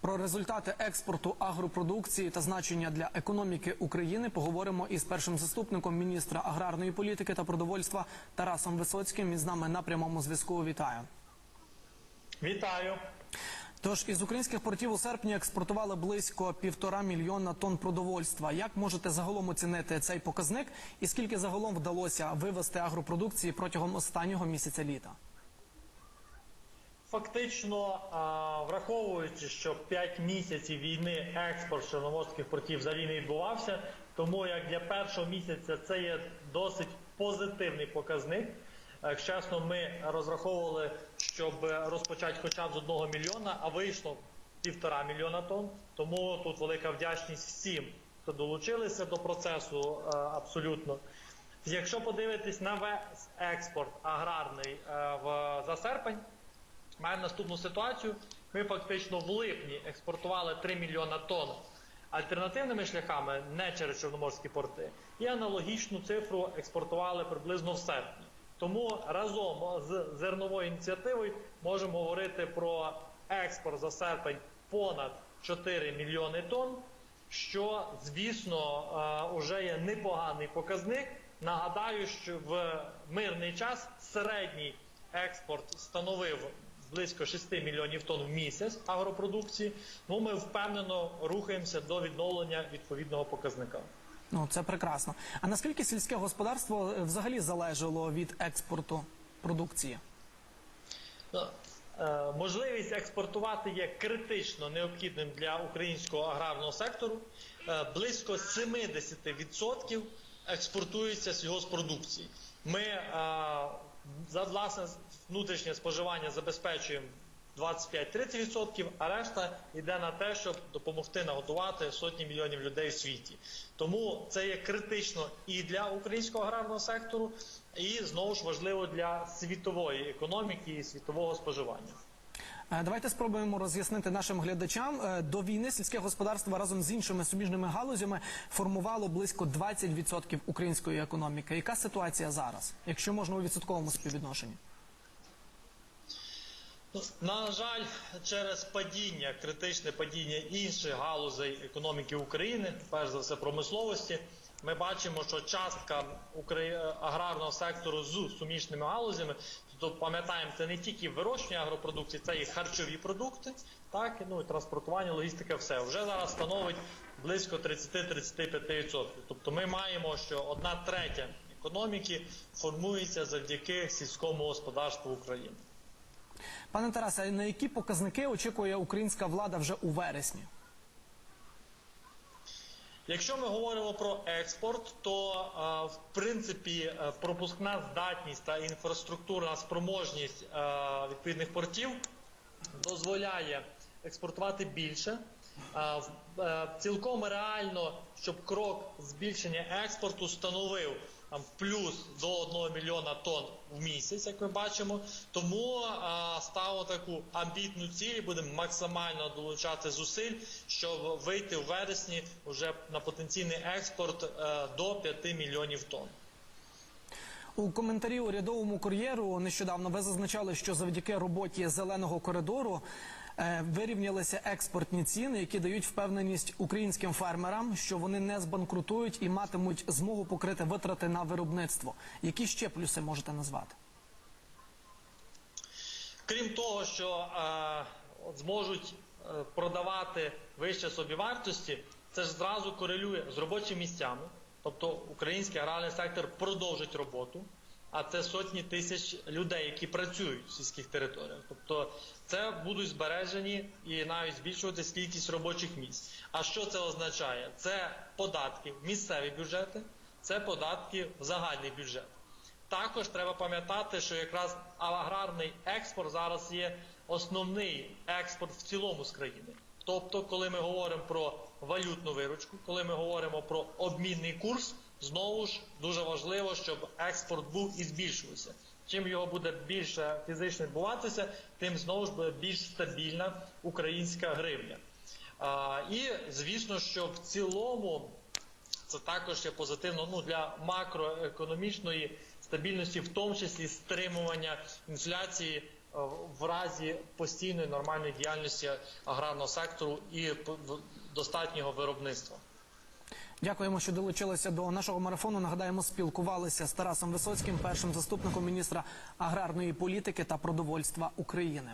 Про результати експорту агропродукції та значення для економіки України поговоримо із першим заступником міністра аграрної політики та продовольства Тарасом Висоцьким. Він з нами на прямому зв'язку. Вітаю. Вітаю. Тож із українських портів у серпні експортували близько півтора мільйона тонн продовольства. Як можете загалом оцінити цей показник, і скільки загалом вдалося вивести агропродукції протягом останнього місяця літа? Фактично, враховуючи, що 5 місяців війни експорт чорноморських портів взагалі не відбувався, тому як для першого місяця це є досить позитивний показник. Чесно, ми розраховували, щоб розпочати хоча б з одного мільйона, а вийшло півтора мільйона тонн. Тому тут велика вдячність всім, хто долучилися до процесу е, абсолютно. Якщо подивитись на весь експорт аграрний е, за серпень, маємо наступну ситуацію. Ми фактично в липні експортували 3 мільйона тонн альтернативними шляхами, не через чорноморські порти, і аналогічну цифру експортували приблизно в серпні. Тому разом з зерновою ініціативою можемо говорити про експорт за серпень понад 4 мільйони тонн, що звісно вже є непоганий показник. Нагадаю, що в мирний час середній експорт становив близько 6 мільйонів тонн в місяць агропродукції. Ну ми впевнено рухаємося до відновлення відповідного показника. Ну це прекрасно. А наскільки сільське господарство е, взагалі залежало від експорту продукції? Ну, е, Можливість експортувати є критично необхідним для українського аграрного сектору. Е, Близько 70% експортується сільгоспродукції. Ми за власне внутрішнє споживання забезпечуємо 25-30%, а решта йде на те, щоб допомогти наготувати сотні мільйонів людей в світі. Тому це є критично і для українського аграрного сектору, і знову ж важливо для світової економіки і світового споживання. Е, Давайте спробуємо роз'яснити нашим глядачам. Е, До війни сільське господарство разом з іншими суміжними галузями формувало близько 20% української економіки. Яка ситуація зараз, якщо можна у відсотковому співвідношенні? Ну, На жаль, через падіння, критичне падіння інших галузей економіки України, перш за все промисловості, ми бачимо, що частка аграрного сектору з суміжними галузями, тобто пам'ятаємо, це не тільки вирощування агропродукції, це і харчові продукти, так ну і транспортування, логістика, все вже зараз становить близько 30-35%. Тобто ми маємо, що одна третя економіки формується завдяки сільському господарству України. Пане Тарасе, на які показники очікує українська влада вже у вересні? Якщо ми говоримо про експорт, то е, в принципі е, пропускна здатність та інфраструктурна спроможність е, відповідних портів дозволяє експортувати більше. Цілком реально, щоб крок збільшення експорту становив плюс до 1 мільйона тонн в місяць, як ми бачимо. Тому ставимо таку амбітну ціль будемо максимально долучати зусиль, щоб вийти в вересні вже на потенційний експорт е, до 5 мільйонів тонн. У коментарі урядовому кур'єру нещодавно ви зазначали, що завдяки роботі зеленого коридору вирівнялися експортні ціни, які дають впевненість українським фермерам, що вони не збанкрутують і матимуть змогу покрити витрати на виробництво. Які ще плюси можете назвати? Крім того, що е, зможуть е, продавати вище собівартості, це ж зразу корелює з робочими місцями. Тобто український аграрний сектор продовжить роботу, а це сотні тисяч людей, які працюють в сільських територіях. Тобто це будуть збережені і навіть збільшуватись кількість робочих місць. А що це означає? Це податки в місцеві бюджети, це податки в загальний бюджет. Також треба пам'ятати, що якраз аграрний експорт зараз є основний експорт в цілому з країни. Тобто, коли ми говоримо про валютну виручку, коли ми говоримо про обмінний курс, знову ж дуже важливо, щоб експорт був і збільшувався. Чим його буде більше фізично відбуватися, тим знову ж буде більш стабільна українська гривня. А, і звісно, що в цілому це також є позитивно ну, для макроекономічної стабільності, в тому числі стримування інфляції в разі постійної нормальної діяльності аграрного сектору і достатнього виробництва. Дякуємо, що долучилися до нашого марафону. Нагадаємо, спілкувалися з Тарасом Висоцьким, першим заступником міністра аграрної політики та продовольства України.